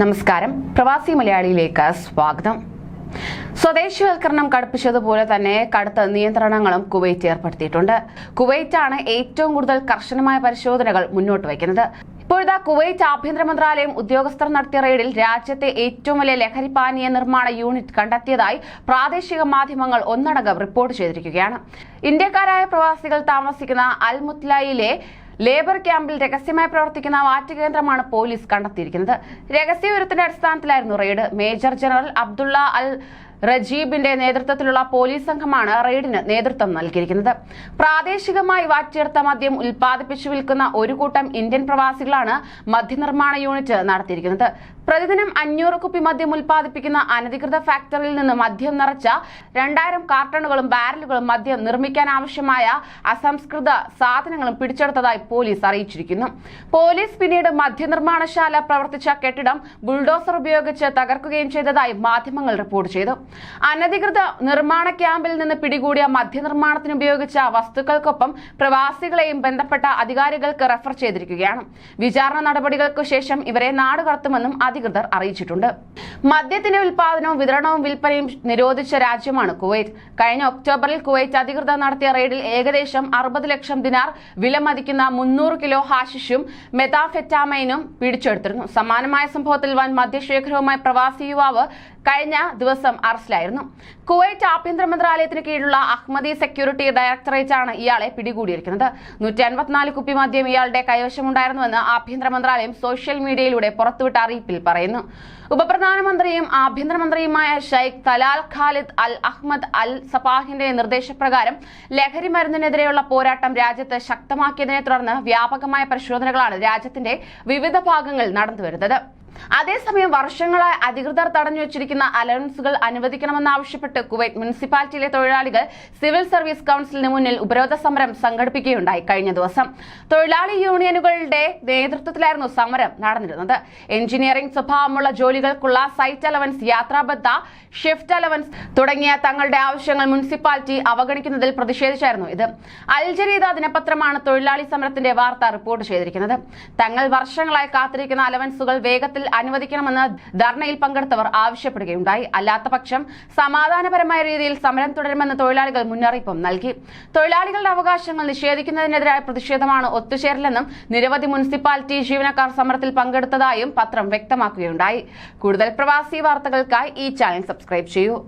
നമസ്കാരം. പ്രവാസി മലയാളിയിലേക്ക് സ്വാഗതം. സ്വദേശിവൽക്കരണം കടുപ്പിച്ചതുപോലെ തന്നെ കടുത്ത നിയന്ത്രണങ്ങളും കുവൈറ്റ് ഏർപ്പെടുത്തിയിട്ടുണ്ട്. കുവൈറ്റാണ് ഏറ്റവും കൂടുതൽ കർശനമായ പരിശോധനകൾ മുന്നോട്ട് വയ്ക്കുന്നത്. ഇപ്പോഴത്തെ കുവൈറ്റ് ആഭ്യന്തര മന്ത്രാലയം ഉദ്യോഗസ്ഥർ നടത്തിയ റെയ്ഡിൽ രാജ്യത്തെ ഏറ്റവും വലിയ ലഹരി പാനീയ നിർമ്മാണ യൂണിറ്റ് കണ്ടെത്തിയതായി പ്രാദേശിക മാധ്യമങ്ങൾ ഒന്നടങ്കം റിപ്പോർട്ട് ചെയ്തിരിക്കുകയാണ്. ഇന്ത്യക്കാരായ പ്രവാസികൾ താമസിക്കുന്ന അൽ മുത്ലയിലെ ലേബർ ക്യാമ്പിൽ രഹസ്യമായി പ്രവർത്തിക്കുന്ന വാറ്റ് കേന്ദ്രമാണ് പോലീസ് കണ്ടെത്തിയിരിക്കുന്നത്. രഹസ്യവിവരത്തിന്റെ അടിസ്ഥാനത്തിലായിരുന്നു raid. Major general Abdullah Al റജീബിന്റെ നേതൃത്വത്തിലുള്ള പോലീസ് സംഘമാണ് റെയ്ഡിന് നേതൃത്വം നൽകിയിരിക്കുന്നത്. പ്രാദേശികമായി വാറ്റിയെടുത്ത മദ്യം ഉൽപ്പാദിപ്പിച്ചു വിൽക്കുന്ന ഒരു കൂട്ടം ഇന്ത്യൻ പ്രവാസികളാണ് മദ്യനിർമ്മാണ യൂണിറ്റ് നടത്തിയിരിക്കുന്നത്. പ്രതിദിനം അഞ്ഞൂറ് കുപ്പി മദ്യം ഉൽപ്പാദിപ്പിക്കുന്ന അനധികൃത ഫാക്ടറിയിൽ നിന്ന് മദ്യം നിറച്ച രണ്ടായിരം കാർട്ടണുകളും ബാരലുകളും മദ്യം നിർമ്മിക്കാൻ ആവശ്യമായ അസംസ്കൃത സാധനങ്ങളും പിടിച്ചെടുത്തതായി പോലീസ് അറിയിച്ചിരിക്കുന്നു. പോലീസ് പിന്നീട് മദ്യനിർമ്മാണശാല പ്രവർത്തിച്ച കെട്ടിടം ബുൾഡോസർ ഉപയോഗിച്ച് തകർക്കുകയും ചെയ്തതായി മാധ്യമങ്ങൾ റിപ്പോർട്ട് ചെയ്തു. അനധികൃത നിർമ്മാണ ക്യാമ്പിൽ നിന്ന് പിടികൂടിയ മദ്യനിർമ്മാണത്തിന് ഉപയോഗിച്ച വസ്തുക്കൾക്കൊപ്പം പ്രവാസികളെയും ബന്ധപ്പെട്ട അധികാരികൾക്ക് റെഫർ ചെയ്തിരിക്കുകയാണ്. വിചാരണ നടപടികൾക്ക് ശേഷം ഇവരെ നാട് കടത്തുമെന്നും അധികൃതർ അറിയിച്ചിട്ടുണ്ട്. മദ്യത്തിന്റെ ഉൽപാദനവും വിതരണവും വിൽപ്പനയും നിരോധിച്ച രാജ്യമാണ് കുവൈറ്റ്. കഴിഞ്ഞ ഒക്ടോബറിൽ കുവൈറ്റ് അധികൃതർ നടത്തിയ റെയ്ഡിൽ ഏകദേശം അറുപത് ലക്ഷം ദിനാർ വിലമതിക്കുന്ന മുന്നൂറ് കിലോ ഹാഷിഷും മെതാഫെറ്റാമൈനും പിടിച്ചെടുത്തിരുന്നു. സമാനമായ സംഭവത്തിൽ വൻ മദ്യശേഖരവുമായി പ്രവാസി യുവാവ് കഴിഞ്ഞ ദിവസം അറസ്റ്റിലായിരുന്നു. കുവൈറ്റ് ആഭ്യന്തര മന്ത്രാലയത്തിന് കീഴിലുള്ള അഹ്മദി സെക്യൂരിറ്റി ഡയറക്ടറേറ്റ് ആണ് ഇയാളെ പിടികൂടിയിരിക്കുന്നത്. നൂറ്റി അൻപത്തിനാല് കുപ്പി മദ്യം ഇയാളുടെ കൈവശമുണ്ടായിരുന്നുവെന്ന് ആഭ്യന്തര മന്ത്രാലയം സോഷ്യൽ മീഡിയയിലൂടെ പുറത്തുവിട്ട അറിയിപ്പിൽ പറയുന്നു. ഉപപ്രധാനമന്ത്രിയും ആഭ്യന്തരമന്ത്രിയുമായ Sheikh Talal Khalid Al Ahmad Al സപാഹിന്റെ നിർദ്ദേശപ്രകാരം ലഹരി മരുന്നിനെതിരെയുള്ള പോരാട്ടം രാജ്യത്ത് ശക്തമാക്കിയതിനെ തുടർന്ന് വ്യാപകമായ പരിശോധനകളാണ് രാജ്യത്തിന്റെ വിവിധ ഭാഗങ്ങളിൽ നടന്നുവരുന്നത്. അതേസമയം വർഷങ്ങളായി അധികൃതർ തടഞ്ഞു വെച്ചിരിക്കുന്ന അലവൻസുകൾ അനുവദിക്കണമെന്നാവശ്യപ്പെട്ട് കുവൈറ്റ് മുനിസിപ്പാലിറ്റിയിലെ തൊഴിലാളികൾ സിവിൽ സർവീസ് കൌൺസിലിന് മുന്നിൽ ഉപരോധ സമരം സംഘടിപ്പിക്കുകയുണ്ടായി കഴിഞ്ഞ ദിവസം. തൊഴിലാളി യൂണിയനുകളുടെ നേതൃത്വത്തിലായിരുന്നു സമരം നടന്നിരുന്നത്. എഞ്ചിനീയറിംഗ് സ്വഭാവമുള്ള ജോലികൾക്കുള്ള സൈറ്റ് അലവൻസ് യാത്രാബദ്ധ ഷിഫ്റ്റ് അലവൻസ് തുടങ്ങിയ തങ്ങളുടെ ആവശ്യങ്ങൾ മുനിസിപ്പാലിറ്റി അവഗണിക്കുന്നതിൽ പ്രതിഷേധിച്ചായിരുന്നു ഇത്. അൽജരീത ദിനപത്രമാണ് തൊഴിലാളി സമരത്തിന്റെ വാർത്ത റിപ്പോർട്ട് ചെയ്തിരിക്കുന്നത്. തങ്ങൾ വർഷങ്ങളായി കാത്തിരിക്കുന്ന അലവൻസുകൾ വേഗത്തിൽ അനുവദിക്കണമെന്ന് ധർണയിൽ പങ്കെടുത്തവർ ആവശ്യപ്പെടുകയുണ്ടായി. അല്ലാത്ത പക്ഷം സമാധാനപരമായ രീതിയിൽ സമരം തുടരുമെന്ന് തൊഴിലാളികൾ മുന്നറിയിപ്പും നൽകി. തൊഴിലാളികളുടെ അവകാശങ്ങൾ നിഷേധിക്കുന്നതിനെതിരായ പ്രതിഷേധമാണ് ഒത്തുചേരലെന്നും നിരവധി മുനിസിപ്പാലിറ്റി ജീവനക്കാർ സമരത്തിൽ പങ്കെടുത്തതായും പത്രം വ്യക്തമാക്കുകയുണ്ടായി. കൂടുതൽ പ്രവാസി വാർത്തകൾക്കായി ഈ ചാനൽ സബ്സ്ക്രൈബ് ചെയ്യൂ.